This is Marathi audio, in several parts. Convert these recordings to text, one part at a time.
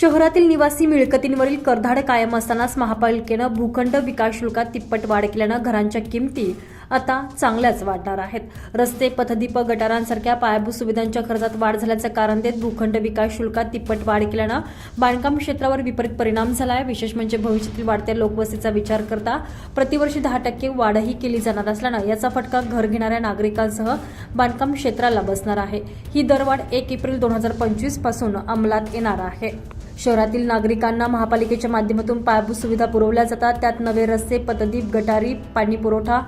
शहरातील निवासी मिळकतींवरील करधाड कायम असतानाच महापालिकेनं भूखंड विकास शुल्कात तिप्पट वाढ केल्यानं घरांच्या किमती आता चांगल्याच वाढणार आहेत. रस्ते पथदीप गटारांसारख्या पायाभूत सुविधांच्या खर्चात वाढ झाल्याचं कारण देत भूखंड विकास शुल्कात तिप्पट वाढ केल्यानं बांधकाम क्षेत्रावर विपरीत परिणाम झाला आहे विशेष म्हणजे भविष्यातील वाढत्या लोकवस्तीचा विचार करता प्रतिवर्षी दहा टक्के वाढही केली जाणार असल्यानं याचा फटका घर घेणाऱ्या नागरिकांसह बांधकाम क्षेत्राला बसणार आहे. ही दरवाढ एक एप्रिल दोन हजार पंचवीसपासून अंमलात येणार आहे. शहरातील नागरिकांना महापालिकेच्या माध्यमातून पायाभूत सुविधा पुरवल्या जातात. त्यात नवे रस्ते पतदीप गटारी पाणीपुरवठा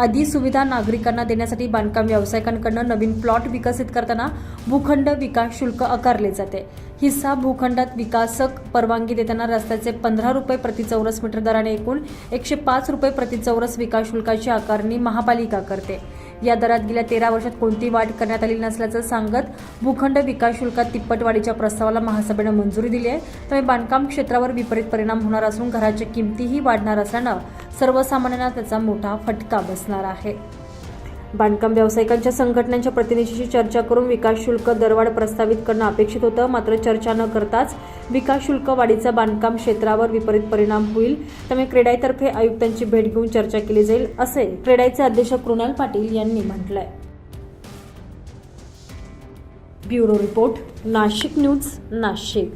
आदी सुविधा नागरिकांना देण्यासाठी बांधकाम व्यावसायिकांकडून नवीन प्लॉट विकसित करताना भूखंड विकास शुल्क आकारले जाते. हिस्सा भूखंडात विकासक परवानगी देताना रस्त्याचे पंधरा रुपये प्रति चौरस मीटर दराने एकूण एकशे पाच रुपये प्रति चौरस विकास शुल्काची आकारणी महापालिका करते. या दरात गेल्या तेरा वर्षात कोणती वाढ करण्यात आली नसल्याचं सांगत भूखंड विकास शुल्कात तिप्पट वाढीच्या प्रस्तावाला महासभेनं मंजुरी दिली आहे. त्यामुळे बांधकाम क्षेत्रावर विपरीत परिणाम होणार असून घराच्या किमतीही वाढणार असल्यानं सर्वसामान्यांना त्याचा मोठा फटका बसणार आहे. बांधकाम व्यावसायिकांच्या संघटनांच्या प्रतिनिधीशी चर्चा करून विकास शुल्क दरवाढ प्रस्तावित करणं अपेक्षित होतं. मात्र चर्चा न करताच विकास शुल्क वाढीचा बांधकाम क्षेत्रावर विपरीत परिणाम होईल. त्यामुळे क्रेडाईतर्फे आयुक्तांची भेट घेऊन चर्चा केली जाईल असे क्रेडाईचे अध्यक्ष कृणाल पाटील यांनी म्हटलंय. Bureau report Nashik news Nashik.